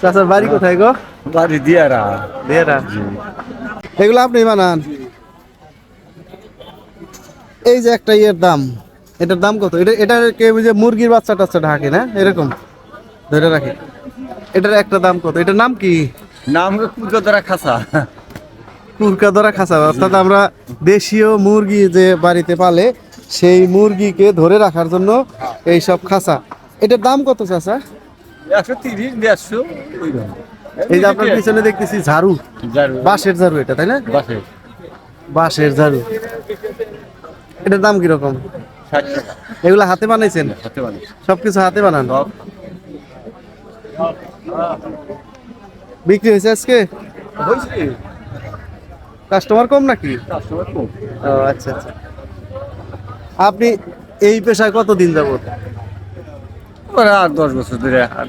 চাচার বাড়ি কোথায় গো? বাড়ি দিয়ারা। দেরা এগুলো আপনি বানান। এই যে একটা ইয়ের দাম এটার দাম কত? এটা এটা কে যে মুরগির বাচ্চা টাচ্চা ঢাকে না? এরকম। ধরে রাখে। এটার একটা দাম কত? এটার নাম কি? নাম কুলকাতারা খাসা। কুরকা ধরা খাঁচা অর্থাৎ আমরা দেশীয় মুরগি যে বাড়িতে পালে সেই মুরগিকে ধরে রাখার জন্য এই সব খাঁচা এটার দাম কত চাচা? একশো তিরিশ দেড়শো এই যে আপনার পিছনে দেখতেছি ঝাড়ু। বাঁশের ঝাড়ু এটা তাই না? বাসে বাঁশের ঝাড়ু। এটার দাম কীরকম? এগুলো হাতে বানাইছেন? পারে সবকিছু হাতে বানান? বিক্রি হয়েছে আজকে? কাস্টমার কম নাকি? আচ্ছা আচ্ছা। আপনি এই পেশায় কতদিন যাবত? ওরা আর দশ বছর ধরে আর